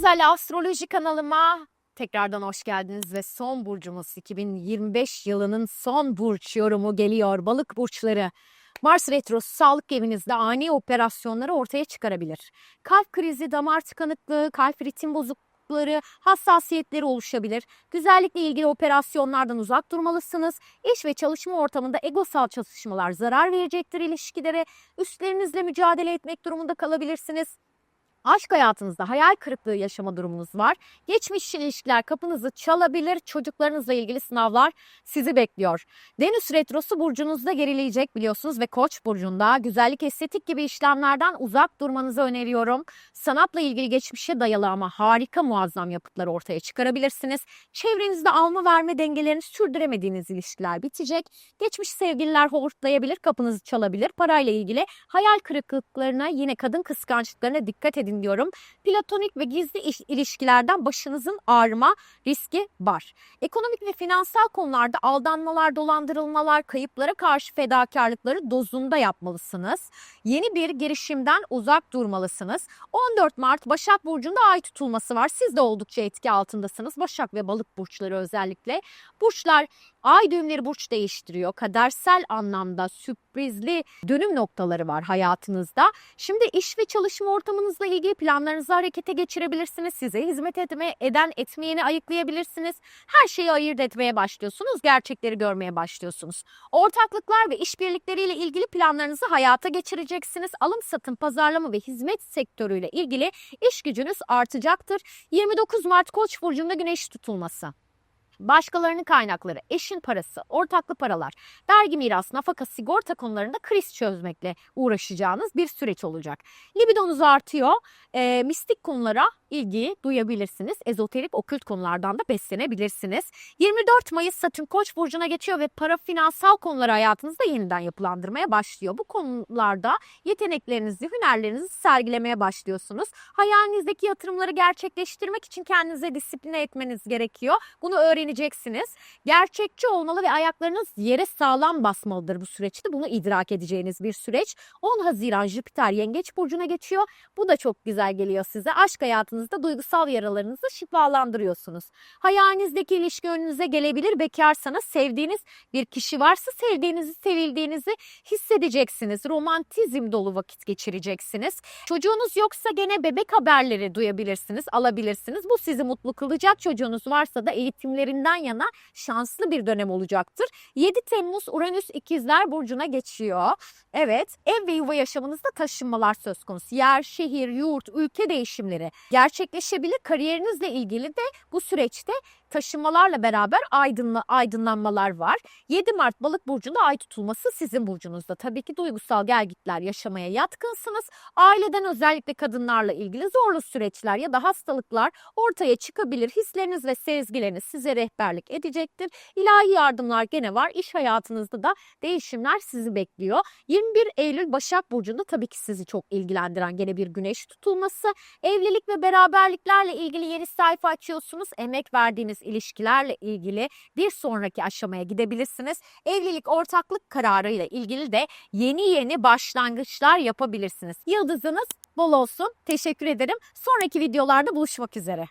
Özel Astroloji kanalıma tekrardan hoş geldiniz ve son burcumuz 2025 yılının son burç yorumu geliyor. Balık burçları. Mars retrosu sağlık evinizde ani operasyonları ortaya çıkarabilir. Kalp krizi, damar tıkanıklığı, kalp ritim bozuklukları, hassasiyetleri oluşabilir. Güzellikle ilgili operasyonlardan uzak durmalısınız. İş ve çalışma ortamında egosal çatışmalar zarar verecektir ilişkilere. Üstlerinizle mücadele etmek durumunda kalabilirsiniz. Aşk hayatınızda hayal kırıklığı yaşama durumunuz var. Geçmiş ilişkiler kapınızı çalabilir. Çocuklarınızla ilgili sınavlar sizi bekliyor. Venüs retrosu burcunuzda gerileyecek biliyorsunuz ve Koç burcunda güzellik estetik gibi işlemlerden uzak durmanızı öneriyorum. Sanatla ilgili geçmişe dayalı ama harika muazzam yapıtlar ortaya çıkarabilirsiniz. Çevrenizde alma verme dengelerini sürdüremediğiniz ilişkiler bitecek. Geçmiş sevgililer hortlayabilir, kapınızı çalabilir. Parayla ilgili hayal kırıklıklarına yine kadın kıskançlıklarına dikkat edin diyorum. Platonik ve gizli iş- ilişkilerden başınızın ağrıma riski var. Ekonomik ve finansal konularda aldanmalar, dolandırılmalar, kayıplara karşı fedakarlıkları dozunda yapmalısınız. Yeni bir girişimden uzak durmalısınız. 14 Mart Başak Burcu'nda ay tutulması var. Siz de oldukça etki altındasınız. Başak ve Balık burçları özellikle. Burçlar ay düğümleri burç değiştiriyor. Kadersel anlamda sürprizli dönüm noktaları var hayatınızda. Şimdi iş ve çalışma ortamınızla ilgili planlarınızı harekete geçirebilirsiniz. Size hizmet etme, eden etmeyeni ayıklayabilirsiniz. Her şeyi ayırt etmeye başlıyorsunuz. Gerçekleri görmeye başlıyorsunuz. Ortaklıklar ve işbirlikleriyle ilgili planlarınızı hayata geçireceksiniz. Alım satım, pazarlama ve hizmet sektörüyle ilgili iş gücünüz artacaktır. 29 Mart Koç burcunda güneş tutulması. Başkalarının kaynakları, eşin parası, ortaklı paralar, vergi miras, nafaka, sigorta konularında kriz çözmekle uğraşacağınız bir süreç olacak. Libidonuz artıyor. Ee, mistik konulara ilgi duyabilirsiniz. Ezoterik, okült konulardan da beslenebilirsiniz. 24 Mayıs Satürn Koç burcuna geçiyor ve para finansal konuları hayatınızda yeniden yapılandırmaya başlıyor. Bu konularda yeteneklerinizi, hünerlerinizi sergilemeye başlıyorsunuz. Hayalinizdeki yatırımları gerçekleştirmek için kendinize disipline etmeniz gerekiyor. Bunu öğreneceksiniz. Gerçekçi olmalı ve ayaklarınız yere sağlam basmalıdır bu süreçte. Bunu idrak edeceğiniz bir süreç. 10 Haziran Jüpiter Yengeç burcuna geçiyor. Bu da çok güzel geliyor size. Aşk hayatınızda duygusal yaralarınızı şifalandırıyorsunuz. Hayalinizdeki ilişki önünüze gelebilir. Bekarsanız sevdiğiniz bir kişi varsa sevdiğinizi, sevildiğinizi hissedeceksiniz. Romantizm dolu vakit geçireceksiniz. Çocuğunuz yoksa gene bebek haberleri duyabilirsiniz, alabilirsiniz. Bu sizi mutlu kılacak. Çocuğunuz varsa da eğitimlerinden yana şanslı bir dönem olacaktır. 7 Temmuz Uranüs İkizler Burcu'na geçiyor. Evet, ev ve yuva yaşamınızda taşınmalar söz konusu. Yer, şehir, yurt, ülke değişimleri gerçekleşebilir. Kariyerinizle ilgili de bu süreçte taşınmalarla beraber aydınla, aydınlanmalar var. 7 Mart Balık burcunda ay tutulması sizin burcunuzda. Tabii ki duygusal gelgitler yaşamaya yatkınsınız. Aileden özellikle kadınlarla ilgili zorlu süreçler ya da hastalıklar ortaya çıkabilir. Hisleriniz ve sezgileriniz size rehberlik edecektir. İlahi yardımlar gene var. İş hayatınızda da değişimler sizi bekliyor. 21 Eylül Başak Burcu'nda tabii ki sizi çok ilgilendiren gene bir güneş tutulması. Evlilik ve beraberliklerle ilgili yeni sayfa açıyorsunuz. Emek verdiğiniz ilişkilerle ilgili bir sonraki aşamaya gidebilirsiniz. Evlilik ortaklık kararıyla ilgili de yeni yeni başlangıçlar yapabilirsiniz. Yıldızınız bol olsun. Teşekkür ederim. Sonraki videolarda buluşmak üzere.